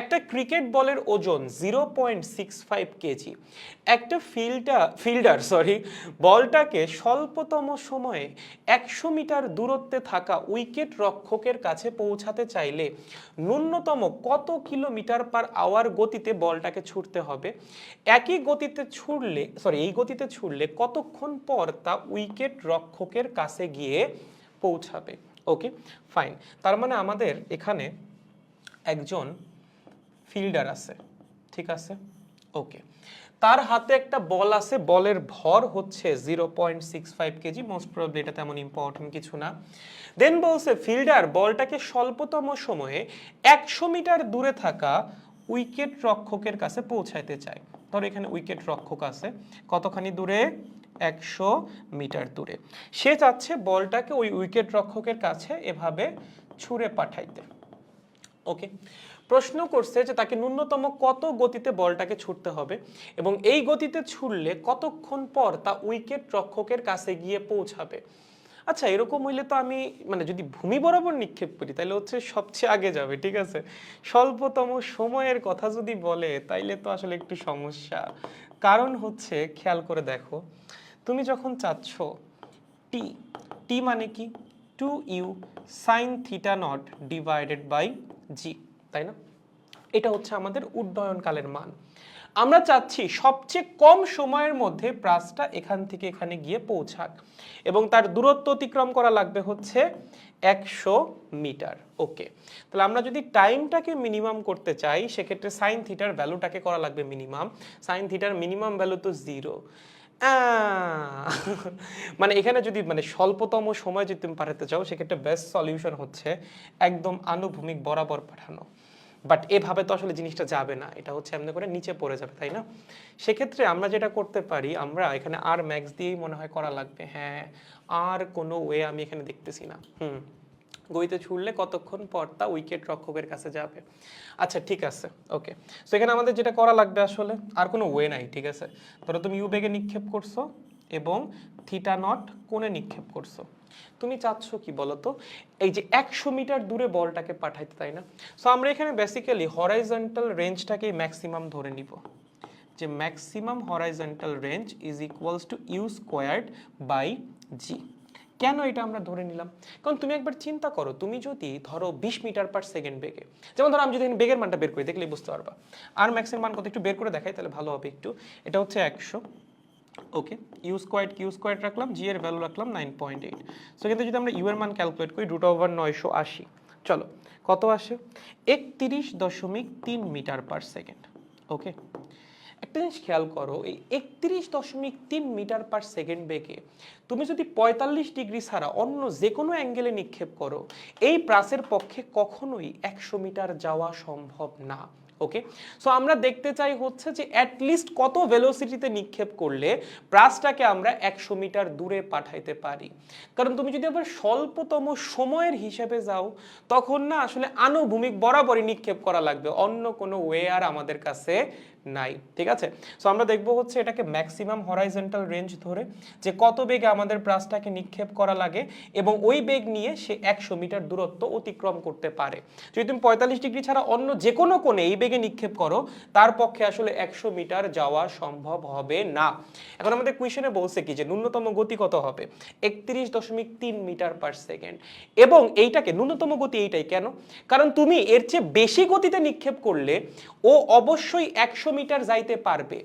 একটা ক্রিকেট বলের ওজন zero point six five K G. একটা ফিল্ডার ফিল্ডার সরি বলটাকে স্বল্পতম সময়ে একশো মিটার দূরত্বে থাকা উইকেট রক্ষকের কাছে পৌঁছাতে চাইলে ন্যূনতম কত কিলোমিটার পার আওয়ার গতিতে বলটাকে ছুটতে হবে? একই গতিতে ছুটলে সরি এই গতিতে ছুটলে কতক্ষণ পর তা উইকেট রক্ষকের কাছে গিয়ে পৌঁছাবে? ওকে ফাইন তার মানে আমাদের এখানে একজন ফিল্ডার আছে, ঠিক আছে? ওকে তার হাতে একটা বল আছে, বলের ভর হচ্ছে zero point six five K G most probably এটা তেমন ইম্পর্টেন্ট কিছু না। দেন বলছে, ফিল্ডার, বলটাকে স্বল্পতম সময়ে একশো মিটার দূরে থাকা উইকেট রক্ষকের কাছে পৌঁছাইতে চায়। ধর এখানে উইকেট রক্ষক আছে, কতখানি দূরে? একশো মিটার দূরে। সে চাচ্ছে বলটাকে ওই উইকেট রক্ষকের কাছে এভাবে ছুঁড়ে পাঠাইতে। ওকে প্রশ্ন করছে যে তাকে ন্যূনতম কত গতিতে বলটাকে ছুটতে হবে এবং এই গতিতে ছুটলে কতক্ষণ পর তা উইকেট রক্ষকের কাছে গিয়ে পৌঁছাবে? আচ্ছা এরকম হইলে তো আমি মানে যদি ভূমি বরাবর নিক্ষেপ করি তাহলে হচ্ছে সবচেয়ে আগে যাবে, ঠিক আছে? স্বল্পতম সময়ের কথা যদি বলে, তাইলে তো আসলে একটু সমস্যা। কারণ হচ্ছে, খেয়াল করে দেখো, তুমি যখন চাচ্ছ টি টি মানে কি? Two u sine theta naught divided by g, তাই না? এটা হচ্ছে আমাদের উড্ডয়নকালের মান। আমরা চাচ্ছি সবচেয়ে কম সময়ের মধ্যে প্রাসটা এখান থেকে এখানে গিয়ে পৌঁছাক এবং তার দূরত্ব অতিক্রম করা লাগবে হচ্ছে একশো মিটার। ওকে, তাহলে আমরা যদি টাইমটাকে মিনিমাম করতে চাই, সেক্ষেত্রে সাইন থিটার ভ্যালুটাকে করা লাগবে মিনিমাম। সাইন থিটার মিনিমাম ভ্যালু তো জিরো। মানে এখানে যদি মানে স্বল্পতম সময় যদি তুমি পাঠাতে চাও, সেক্ষেত্রে বেস্ট সলিউশন হচ্ছে একদম আনুভূমিক বরাবর পাঠানো। বাট এভাবে তো আসলে জিনিসটা যাবে না, এটা হচ্ছে এমনি করে নিচে পড়ে যাবে, তাই না? সেক্ষেত্রে আমরা যেটা করতে পারি, আমরা এখানে আর ম্যাক্স দিয়েই মনে হয় করা লাগবে। হ্যাঁ আর কোনো ওয়ে আমি এখানে দেখতেছি না। হুম। গইতে ছুড়লে কতক্ষণ পর তা উইকেট রক্ষকের কাছে যাবে। আচ্ছা ঠিক আছে ওকে সো এখানে আমাদের যেটা করা লাগবে আসলে, আর কোনো ওয়ে নাই, ঠিক আছে? ধরো তুমি ইউ বেগে নিক্ষেপ করছ এবং থিটা নট কোণে নিক্ষেপ করছ। তুমি চাচ্ছ কি বলতো? এই যে একশো মিটার দূরে বলটাকে পাঠাইতে, তাই না? সো আমরা এখানে বেসিক্যালি হরাইজন্টাল রেঞ্জটাকেই ম্যাক্সিমাম ধরে নিব। যে maximum horizontal range is equals to u squared by g কেন এটা আমরা ধরে নিলাম? কারণ তুমি একবার চিন্তা করো, তুমি যদি ধরো বিশ মিটার পার সেকেন্ড বেগে, যেমন ধরো আমি যদি বেগের মানটা বের করি, দেখলেই বুঝতে পারবা। আর ম্যাক্সের মান কত একটু বের করে দেখাই, তাহলে ভালো হবে একটু। এটা হচ্ছে একশো। Okay U squared Q squared রাখলাম জি এর ভ্যালু রাখলাম নাইন পয়েন্ট এইট সো কিন্তু যদি আমরা ইউ এর মান ক্যালকুলেট করি রুট ওভার নয়শো আশি। চলো, কত আসে? একত্রিশ দশমিক তিন মিটার পার সেকেন্ড ওকে একটা জিনিস খেয়াল করো, এই একত্রিশ দশমিক তিন মিটার পার সেকেন্ড বেগে তুমি যদি পঁয়তাল্লিশ ডিগ্রি ছাড়া অন্য যে কোনো অ্যাঙ্গেলে নিক্ষেপ করো, এই প্রাসের পক্ষে কখনোই একশো মিটার যাওয়া সম্ভব না ওকে সো আমরা দেখতে চাই হচ্ছে যে অ্যাটলিস্ট কত ভেলোসিটিতে নিক্ষেপ করলে প্রাসটাকে আমরা একশো মিটার দূরে পাঠাইতে পারি। কারণ তুমি যদি আবার স্বল্পতম সময়ের হিসেবে যাও, তখন না আসলে আনুভূমিক বরাবরই নিক্ষেপ করা লাগবে, অন্য কোনো ওয়ে আর আমাদের কাছে নাই, ঠিক আছে? সো আমরা দেখব হচ্ছে এটাকে ম্যাক্সিমাম হরাইজেন্টাল রেঞ্জ ধরে যে কত বেগে আমাদের প্রাসটাকে নিক্ষেপ করা লাগে এবং ওই বেগ নিয়ে সে একশো মিটার দূরত্ব অতিক্রম করতে পারে। যদি তুমি পঁয়তাল্লিশ ডিগ্রি ছাড়া অন্য যে কোনো কোণে এই বেগে নিক্ষেপ করো, তার পক্ষে আসলে একশো মিটার যাওয়া সম্ভব হবে না। এখন আমাদের কুইশনে বলছে কি যে ন্যূনতম গতি কত হবে? একত্রিশ দশমিক তিন মিটার পার সেকেন্ড এবং এইটাকে, ন্যূনতম গতি এইটাই কেন? কারণ তুমি এর চেয়ে বেশি গতিতে নিক্ষেপ করলে ও অবশ্যই একশো মিটার যাইতে পারবে।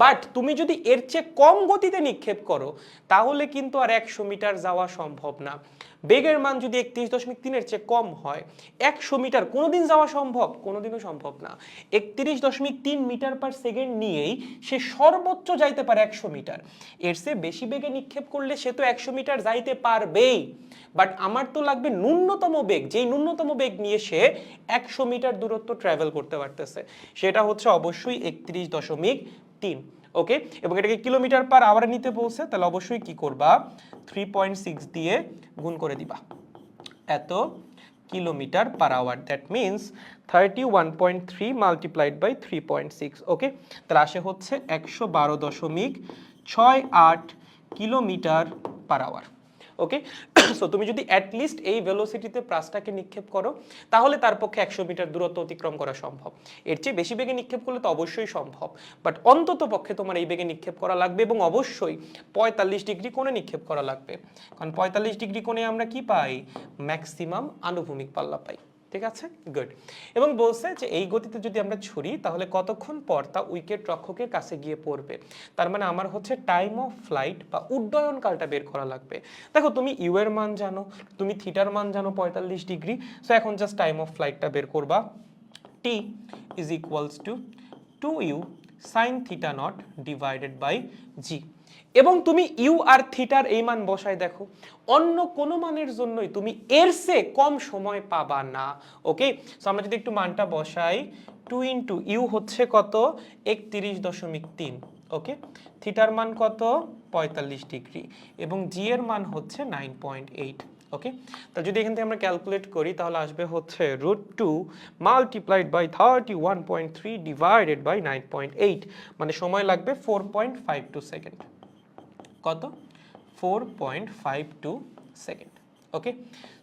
বাট তুমি যদি এর চেয়ে কম গতিতে নিক্ষেপ করো, তাহলে কিন্তু আর একশো মিটার যাওয়া সম্ভব না। বেগের মান যদি একত্রিশ দশমিক তিনের চেয়ে কম হয়, একশো মিটার কোনোদিন যাওয়া সম্ভব, কোনোদিনও সম্ভব না। একত্রিশ দশমিক তিন মিটার পার সেকেন্ড নিয়েই সে সর্বোচ্চ যাইতে পারে একশো মিটার। এর চেয়ে বেশি বেগে নিক্ষেপ করলে সে তো একশো মিটার যাইতে পারবেই। বাট আমার তো লাগবে ন্যূনতম বেগ, যেই ন্যূনতম বেগ নিয়ে সে একশো মিটার দূরত্ব ট্রাভেল করতে পারতেছে। সেটা হচ্ছে অবশ্যই একত্রিশ দশমিক তিন। ওকে? এবং এটাকে কিলোমিটার পার আওয়ারে নিতে বলছে, তাহলে অবশ্যই কি করবা? থ্রি পয়েন্ট সিক্স দিয়ে গুণ করে দিবা। এত kilometre per hour that means thirty one point three multiplied by three point six okay? তাহলে আসে হচ্ছে একশো বারো দশমিক ছয় আট kilometre per hour okay so তুমি যদি অ্যাটলিস্ট এই ভেলোসিটিতে প্রাসটাকে নিক্ষেপ করো, তাহলে তার পক্ষে একশো মিটার দূরত্ব অতিক্রম করা সম্ভব। এর চেয়ে বেশি বেগে নিক্ষেপ করলে তো অবশ্যই সম্ভব। বাট অন্তত পক্ষে তোমার এই বেগে নিক্ষেপ করা লাগবে এবং অবশ্যই পঁয়তাল্লিশ ডিগ্রি কোণে নিক্ষেপ করা লাগবে। কারণ পঁয়তাল্লিশ ডিগ্রি কোণে আমরা কি পাই? ম্যাক্সিমাম আনুভূমিক পাল্লা পাই। ঠিক আছে? গুড এবং বলছে যে এই গতিতে যদি আমরা ছুরি, তাহলে কতক্ষণ পর তা উইকেট রক্ষকের কাছে গিয়ে পড়বে? তার মানে আমার হচ্ছে টাইম অফ ফ্লাইট বা উড্ডয়ন কালটা বের করা লাগবে। দেখো, তুমি ইউ এর মান জানো, তুমি থিটার মান জানো পঁয়তাল্লিশ ডিগ্রি সো এখন জাস্ট টাইম অফ ফ্লাইটটা বের করবা। T is equals to two u sine theta naught divided by g এবং তুমি ইউ আর থিটার এই মান বসায় দেখো। অন্য কোনো মানের জন্যই তুমি এর সে কম সময় পাবা না ওকে সো আমরা যদি একটু মানটা বসাই টু ইন্টু ইউ হচ্ছে কত? একত্রিশ দশমিক তিন ওকে থিটার মান কত? পঁয়তাল্লিশ ডিগ্রি। এবং জি এর মান হচ্ছে নাইন পয়েন্ট এইট ওকে তা যদি এখান থেকে আমরা ক্যালকুলেট করি, তাহলে আসবে হচ্ছে root two multiplied by thirty one point three divided by nine point eight মানে সময় লাগবে four point five two second কত? Four point five two second okay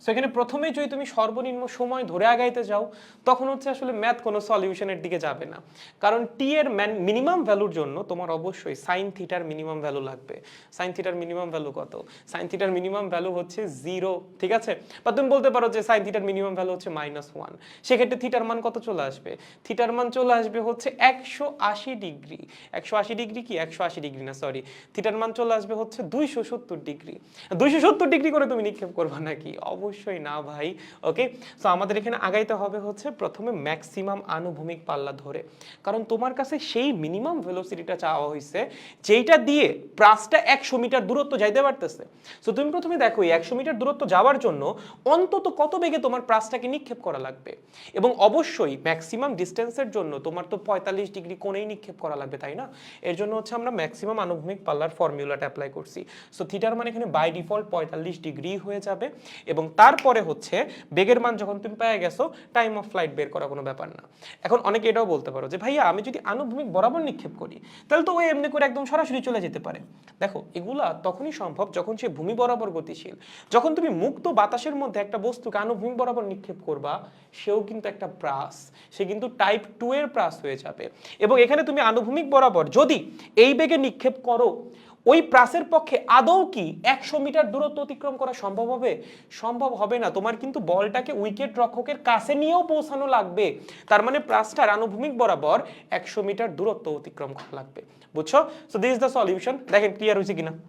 so এখানে প্রথমে যদি তুমি সর্বনিম্ন সময় ধরে আগাইতে যাও, তখন হচ্ছে আসলে ম্যাথ কোনো সলিউশনের দিকে যাবে না। কারণ টি এর মিনিমাম ভ্যালুর জন্য তোমার অবশ্যই সাইন থিটার মিনিমাম ভ্যালু লাগবে। সাইন থিটার মিনিমাম ভ্যালু কত? সাইন থিটার মিনিমাম ভ্যালু হচ্ছে জিরো ঠিক আছে? বা তুমি বলতে পারো যে সাইন থিটার মিনিমাম ভ্যালু হচ্ছে মাইনাস ওয়ান সেক্ষেত্রে থিটার মান কত চলে আসবে? থিটার মান চলে আসবে হচ্ছে একশো আশি ডিগ্রি। একশো আশি ডিগ্রি কি? একশো আশি ডিগ্রি না সরি থিটার মান চলে আসবে হচ্ছে দুইশো সত্তর ডিগ্রি। দুইশো সত্তর ডিগ্রি করে তুমি নিক্ষেপ করবে। নাকি? অবশ্যই না ভাই। ওকে সো আমাদের এখানে আগাইতে হবে হচ্ছে প্রথমে ম্যাক্সিমাম আনুভূমিক পাল্লা ধরে। কারণ তোমার কাছে সেই মিনিমাম ভেলোসিটিটা চাওয়া হয়েছে যেইটা দিয়ে প্রাসটা একশো মিটার দূরত্ব যাইতে পারতেছে। সো তুমি প্রথমে দেখো, এই একশো মিটার দূরত্ব যাওয়ার জন্য অন্তত কত বেগে তোমার প্রাসটাকে নিক্ষেপ করা লাগবে? এবং অবশ্যই ম্যাক্সিমাম ডিস্টেন্সের জন্য তোমার তো পঁয়তাল্লিশ ডিগ্রি কোণেই নিক্ষেপ করা লাগবে, তাই না? এর জন্য হচ্ছে আমরা ম্যাক্সিমাম আনুভূমিক পাল্লার ফর্মুলাটা অ্যাপ্লাই করছি। সো থিটার মানে এখানে বাই ডিফল্ট পঁয়তাল্লিশ ডিগ্রি হয়ে যাবে এবং তারপরে হচ্ছে বেগের মান যখন তুমি পেয়ে গেছো টাইম অফ ফ্লাইট বের করা কোনো ব্যাপার না। এখন অনেকে এটাও বলতে পারো যে, ভাইয়া, আমি যদি আনুভূমিক বরাবর নিক্ষেপ করি, তাহলে তো ও এমনি করে একদম সরাসরি চলে যেতে পারে। দেখো, এগুলা তখনই সম্ভব যখন সে ভূমি বরাবর গতিশীল। যখন তুমি মুক্ত বাতাসের মধ্যে একটা বস্তুকে আনুভূমিক বরাবর নিক্ষেপ করবা, সেও কিন্তু একটা প্রাস। সে কিন্তু টাইপ টু এর প্রাস হয়ে যাবে। এবং এখানে তুমি আনুভূমিক বরাবর যদি এই বেগে নিক্ষেপ করো ওই প্রাসের পক্ষে আদৌ কি একশো মিটার দূরত্ব অতিক্রম করা সম্ভব হবে? সম্ভব হবে না। তোমার কিন্তু বলটাকে উইকেট রক্ষকের কাছে নিয়েও পৌঁছানো লাগবে। তার মানে প্রাসটার আনুভূমিক বরাবর একশো মিটার দূরত্ব অতিক্রম করা লাগবে। বুঝছ? সো দিস দ্য সলিউশন দেখেন ক্লিয়ার হয়েছে কিনা?